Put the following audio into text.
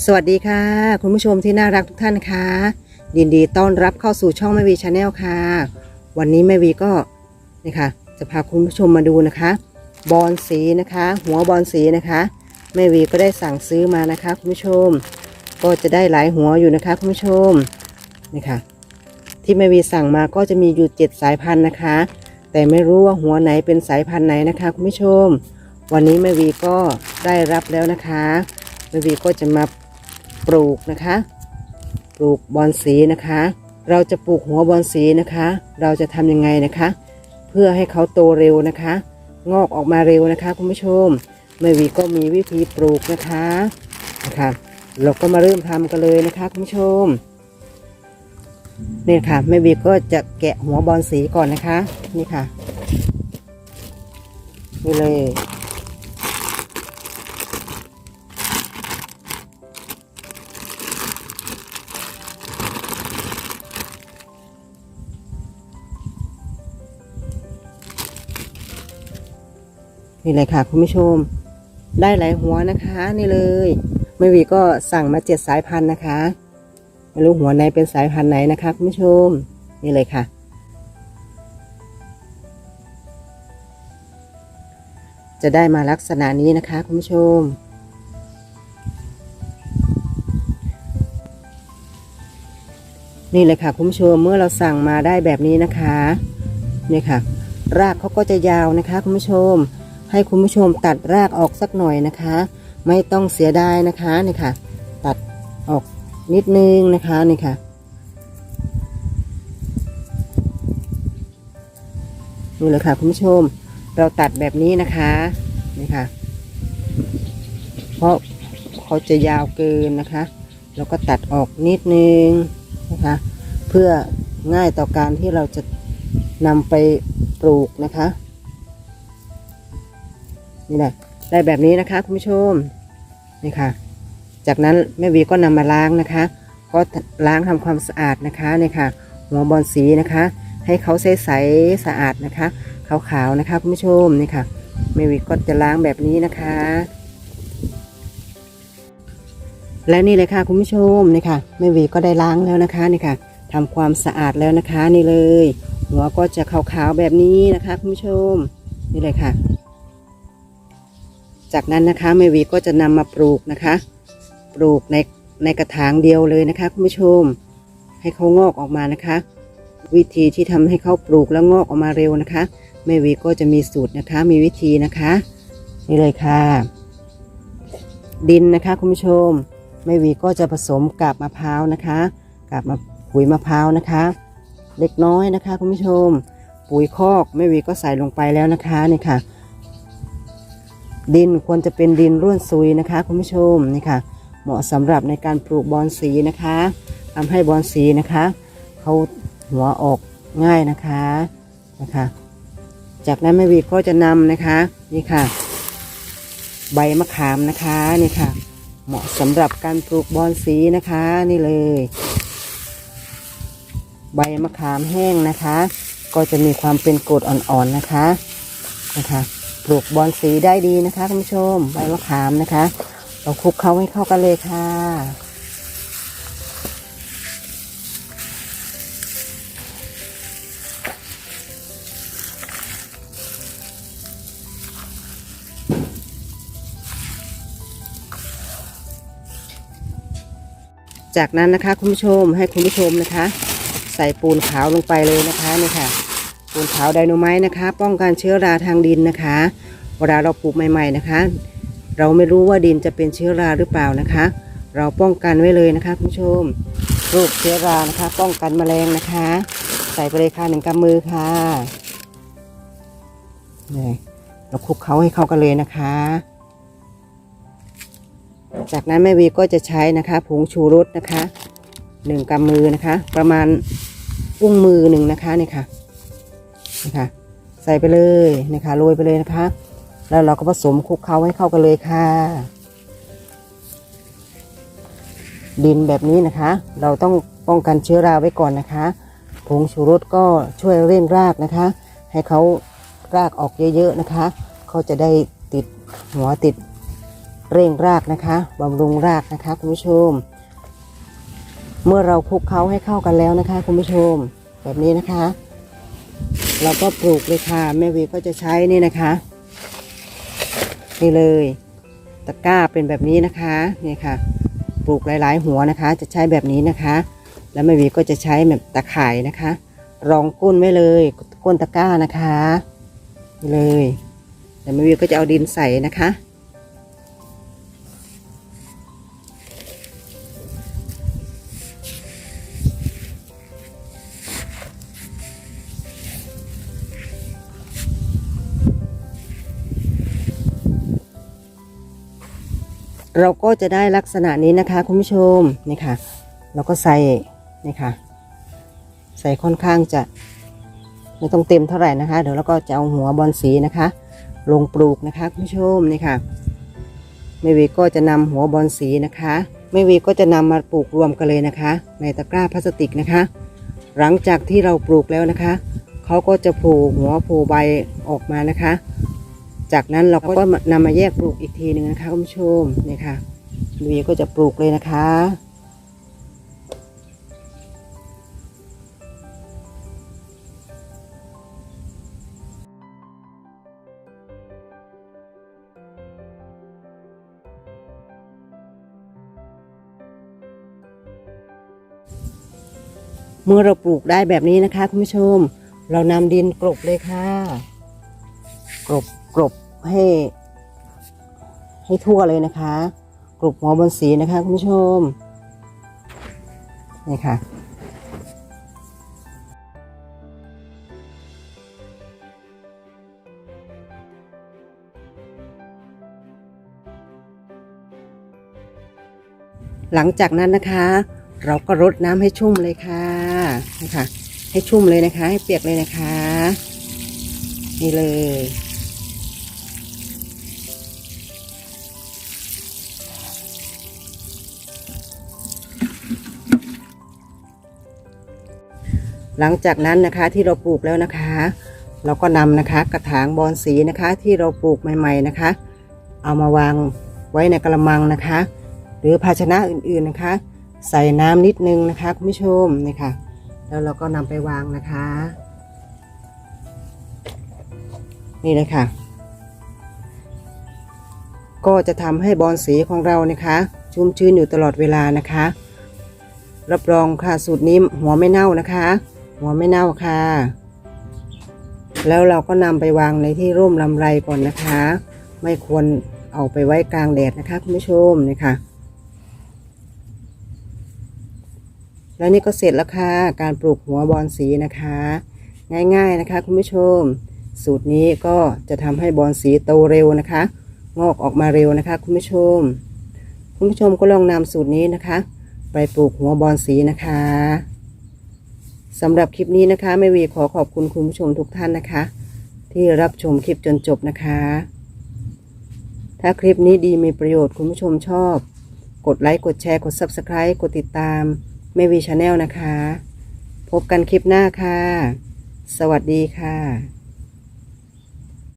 สวัสดีค่ะ คุณผู้ชมที่น่ารักทุกท่านค่ะยินดีต้อนรับเข้าสู่ช่องแม่วีชาแนลค่ะ วันนี้แม่วีก็นี่ค่ะ จะพาคุณผู้ชมมาดูนะคะ บอลสีนะคะ หัวบอลสีนะคะแม่วีก็ได้สั่งซื้อมานะคะ คุณผู้ชม ก็จะได้หลายหัวอยู่นะคะคุณผู้ชมนี่ค่ะ ที่แม่วีสั่งมาก็จะมีอยู่เจ็ดสายพันธุ์นะคะ แต่ไม่รู้ว่าหัวไหนเป็นสายพันธุ์ไหนนะคะ คุณผู้ชม วันนี้แม่วีก็ได้รับแล้วนะคะแม่วีก็จะมา ปลูกนะคะ ปลูกบอนสีนะคะ เราจะปลูกหัวบอนสีนะคะ เราจะทำยังไงนะคะ เพื่อให้เขาโตเร็วนะคะ งอกออกมาเร็วนะคะคุณผู้ชมแม่วีก็มีวิธีปลูกนะคะนะคะเราก็มาเริ่มทำกันเลยนะคะคุณผู้ชมนี่ค่ะแม่วีก็จะแกะหัวบอนสีก่อนนะคะ นี่ค่ะ นี่เลย นี่เลยค่ะคุณผู้ชม ได้หลายหัวนะคะ นี่เลยไม่วีก็สั่งมาเจ็ดสายพันธุ์นะคะไม่รู้หัวไหนเป็นสายพันธุ์ไหนนะคะคุณผู้ชม นี่เลยค่ะจะได้มาลักษณะนี้นะคะคุณผู้ชม นี่เลยค่ะคุณผู้ชมเมื่อเราสั่งมาได้แบบนี้นะคะ นี่ค่ะ รากเขาก็จะยาวนะคะคุณผู้ชม ให้คุณผู้ชมตัดรากออกสักหน่อยนะคะ ไม่ต้องเสียดายนะคะนี่ค่ะ ตัดออกนิดนึงนะคะนี่ค่ะ นี่เลยค่ะคุณผู้ชม เราตัดแบบนี้นะคะนี่ค่ะ เพราะเขาจะยาวเกินนะคะเราก็ตัดออกนิดนึงนะคะ เพื่อง่ายต่อการที่เราจะนำไปปลูกนะคะ นี่แหละได้แบบนี้นะคะคุณผู้ชมนี่ค่ะ จากนั้นแม่วีก็นำมาล้างนะคะก็ล้างทำความสะอาดนะคะนี่ค่ะ หัวบอลสีนะคะ ให้เขาใสใสๆสะอาดนะคะขาวๆนะคะคุณผู้ชมนี่ค่ะแม่วีก็จะล้างแบบนี้นะคะ และนี่เลยค่ะคุณผู้ชมนี่ค่ะแม่วีก็ได้ล้างแล้วนะคะนี่ค่ะทำความสะอาดแล้วนะคะนี่เลย หัวก็จะขาวๆแบบนี้นะคะคุณผู้ชมนี่เลยค่ะ จากนั้นนะคะแม่วีก็จะนำมาปลูกนะคะ ปลูกในในกระถางเดียวเลยนะคะคุณผู้ชม ให้เขางอกออกมานะคะ วิธีที่ทำให้เขาปลูกแล้วงอกออกมาเร็วนะคะแม่วีก็จะมีสูตรนะคะ มีวิธีนะคะ นี่เลยค่ะ ดินนะคะคุณผู้ชมแม่วีก็จะผสมกาบมะพร้าวนะคะกาบมะปุ๋ยมะพร้าวนะคะ เล็กน้อยนะคะคุณผู้ชม ปุ๋ยคอกแม่วีก็ใส่ลงไปแล้วนะคะนี่ค่ะ ดินควรจะเป็นดินร่วนซุยนะคะคุณผู้ชมนี่ค่ะ เหมาะสำหรับในการปลูกบอนสีนะคะทำให้บอนสีนะคะเขาหัวออกง่ายนะคะนะคะ จากนั้นแม่วีก็จะนำนะคะนี่ค่ะ ใบมะขามนะคะนี่ค่ะ เหมาะสำหรับการปลูกบอนสีนะคะนี่เลย ใบมะขามแห้งนะคะ ก็จะมีความเป็นกรดอ่อนๆนะคะนะคะ ปลูกบอนสีได้ดีนะคะคุณผู้ชมใบมะขามนะคะ เราคลุกเคล้าให้เข้ากันเลยค่ะจากนั้นนะคะคุณผู้ชมให้คุณผู้ชมนะคะ ใส่ปูนขาวลงไปเลยนะคะนี่ค่ะ ปูนขาวไดโนไมต์นะคะ ป้องกันเชื้อราทางดินนะคะ เวลาเราปลูกใหม่ๆนะคะ เราไม่รู้ว่าดินจะเป็นเชื้อราหรือเปล่านะคะ เราป้องกันไว้เลยนะคะคุณผู้ชมโรคเชื้อรานะคะ ป้องกันแมลงนะคะ ใส่ไปเลยค่ะหนึ่งกำมือค่ะนี่เราคลุกเขาให้เข้ากันเลยนะคะ จากนั้นแม่วีก็จะใช้นะคะผงชูรสนะคะหนึ่งกำมือนะคะ ประมาณอุ้งมือหนึ่งนะคะนี่ค่ะ นี่ค่ะใส่ไปเลยนะคะโรยไปเลยนะคะ แล้วเราก็ผสมคลุกเคล้าให้เข้ากันเลยค่ะ ดินแบบนี้นะคะ เราต้องป้องกันเชื้อราไว้ก่อนนะคะผงชูรสก็ช่วยเร่งรากนะคะ ให้เขารากออกเยอะๆนะคะเขาจะได้ติดหัวติดเร่งรากนะคะบำรุงรากนะคะคุณผู้ชม เมื่อเราคลุกเคล้าให้เข้ากันแล้วนะคะ คุณผู้ชมแบบนี้นะคะ เราก็ปลูกเลยค่ะแม่วีก็จะใช้นี่นะคะ นี่เลยตะกร้าเป็นแบบนี้นะคะนี่ค่ะ ปลูกหลาย ๆ หัวนะคะ จะใช้แบบนี้นะคะ แล้วแม่วีก็จะใช้แบบตะข่ายนะคะ รองก้นไว้เลยก้นตะกร้านะคะนี่เลยแล้วแม่วีก็จะเอาดินใส่นะคะ เราก็จะได้ลักษณะนี้นะคะ คุณผู้ชมนี่ค่ะเราก็ใส่นี่ค่ะ ใส่ค่อนข้างจะไม่ต้องเต็มเท่าไหร่นะคะ เดี๋ยวเราก็จะเอาหัวบอลสีนะคะ ลงปลูกนะคะคุณผู้ชมนี่ค่ะแม่วีก็จะนำหัวบอลสีนะคะแม่วีก็จะนำมาปลูกรวมกันเลยนะคะ ในตะกร้าพลาสติกนะคะ หลังจากที่เราปลูกแล้วนะคะเขาก็จะโผล่หัวโผล่ใบออกมานะคะ จากนั้นเราก็นำมาแยกปลูกอีกทีหนึ่งนะคะคุณผู้ชมนี่ค่ะแม่วีก็จะปลูกเลยนะคะเมื่อเราปลูกได้แบบนี้นะคะคุณผู้ชม เรานำดินกลบเลยค่ะ กลบ กลบให้ ให้ทั่วเลยนะคะกลบหัวบนสีนะคะคุณผู้ชมนี่ค่ะหลังจากนั้นนะคะ เราก็รดน้ำให้ชุ่มเลยค่ะนะคะให้ชุ่มเลยนะคะ ให้เปียกเลยนะคะ นี่เลย หลังจากนั้นนะคะที่เราปลูกแล้วนะคะ เราก็นำนะคะกระถางบอนสีนะคะ ที่เราปลูกใหม่ๆนะคะ เอามาวางไว้ในกระมังนะคะ หรือภาชนะอื่นๆนะคะ ใส่น้ำนิดนึงนะคะคุณผู้ชมนี่ค่ะ แล้วเราก็นำไปวางนะคะ นี่เลยค่ะ ก็จะทำให้บอลสีของเรานะคะ ชุ่มชื้นอยู่ตลอดเวลานะคะ รับรองค่ะสูตรนี้หัวไม่เน่านะคะ หัวไม่เน่าค่ะ แล้วเราก็นำไปวางในที่ร่มลำไรก่อนนะคะ ไม่ควรเอาไปไว้กลางแดดนะคะคุณผู้ชมนี่ค่ะ แล้วนี่ก็เสร็จแล้วค่ะ การปลูกหัวบอลสีนะคะ ง่ายๆนะคะคุณผู้ชม สูตรนี้ก็จะทำให้บอลสีโตเร็วนะคะ งอกออกมาเร็วนะคะ คุณผู้ชม คุณผู้ชมก็ลองนำสูตรนี้นะคะ ไปปลูกหัวบอลสีนะคะ สำหรับคลิปนี้นะคะแม่วีขอขอบคุณคุณผู้ชมทุกท่านนะคะ ที่รับชมคลิปจนจบนะคะ ถ้าคลิปนี้ดีมีประโยชน์คุณผู้ชมชอบ กดไลค์กดแชร์กด Subscribe กดติดตามแม่วีชาแนลนะคะ พบกันคลิปหน้าค่ะ สวัสดีค่ะ